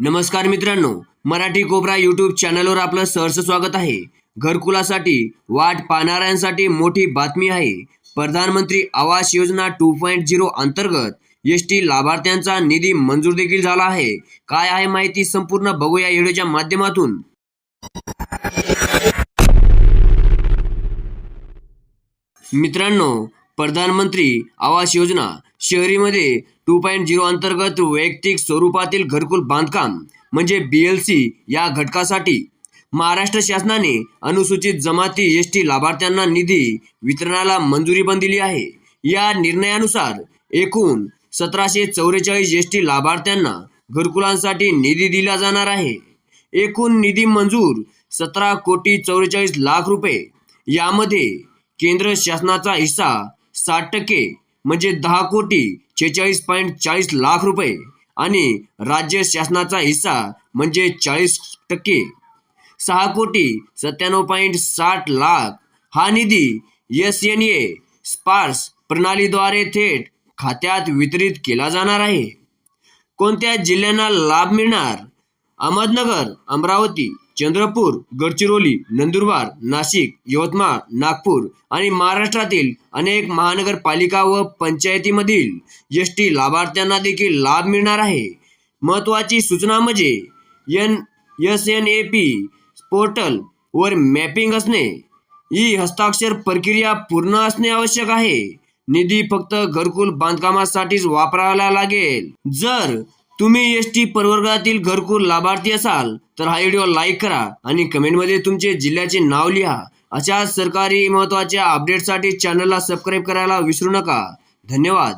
नमस्कार मित्रांनो Marathi cobra YouTube चॅनलवर आपलं सहर्ष स्वागत आहे. घरकुलासाठी वाट पाहणाऱ्यांसाठी मोठी बातमी आहे. Pradhan Mantri Awas Yojana two point zero अंतर्गत एस टी लाभार्थ्यांचा निधी मंजूर देखील झाला आहे. काय आहे माहिती संपूर्ण बघूया व्हिडिओच्या माध्यमातून. मित्रांनो प्रधानमंत्री आवास योजना शहरीमध्ये टू पॉईंट झिरो अंतर्गत वैयक्तिक स्वरूपातील घरकुल बांधकाम म्हणजे बी एल सी या घटकासाठी महाराष्ट्र शासनाने अनुसूचित जमाती एस टी लाभार्थ्यांना निधी वितरणाला मंजुरी पण दिली आहे. या निर्णयानुसार एकूण सतराशे चौवेचाळीस एस टी लाभार्थ्यांना घरकुलांसाठी निधी दिला जाणार आहे. एकूण निधी मंजूर सतरा कोटी चौवेचाळीस लाख रुपये. यामध्ये केंद्र शासनाचा हिस्सा साठ टक्के म्हणजे दहा कोटी छेचाळीस पॉईंट चाळीस लाख रुपये. आणि राज्य शासनाचा हिस्सा म्हणजे चाळीस टक्के. सहा कोटी सत्त्याण्णव पॉईंट साठ लाख. हा निधी एस एन ए स्पार्स प्रणालीद्वारे थेट खात्यात वितरित केला जाणार आहे. कोणत्या जिल्ह्यांना लाभ मिळणार? अहमदनगर अमरावती चंद्रपूर गडचिरोली नंदुरबार नाशिक यवतमाळ नागपूर आणि महाराष्ट्रातील अनेक महानगरपालिका व पंचायतीमधील एस टी लाभार्थ्यांना देखील लाभ मिळणार आहे. महत्त्वाची सूचना म्हणजे N S N A P portal वर मॅपिंग असणे. ही हस्ताक्षर प्रक्रिया पूर्ण असणे आवश्यक आहे. निधी फक्त घरकुल बांधकामासाठीच वापरायला लागेल. जर तुम्ही एस टी प्रवर्गातील घरकुल लाभार्थी असाल तर हा व्हिडिओ लाईक करा आणि कमेंटमध्ये तुमचे जिल्ह्याचे नाव लिहा. अशा सरकारी महत्त्वाच्या अपडेटसाठी चॅनलला सबस्क्राईब करायला विसरू नका. धन्यवाद.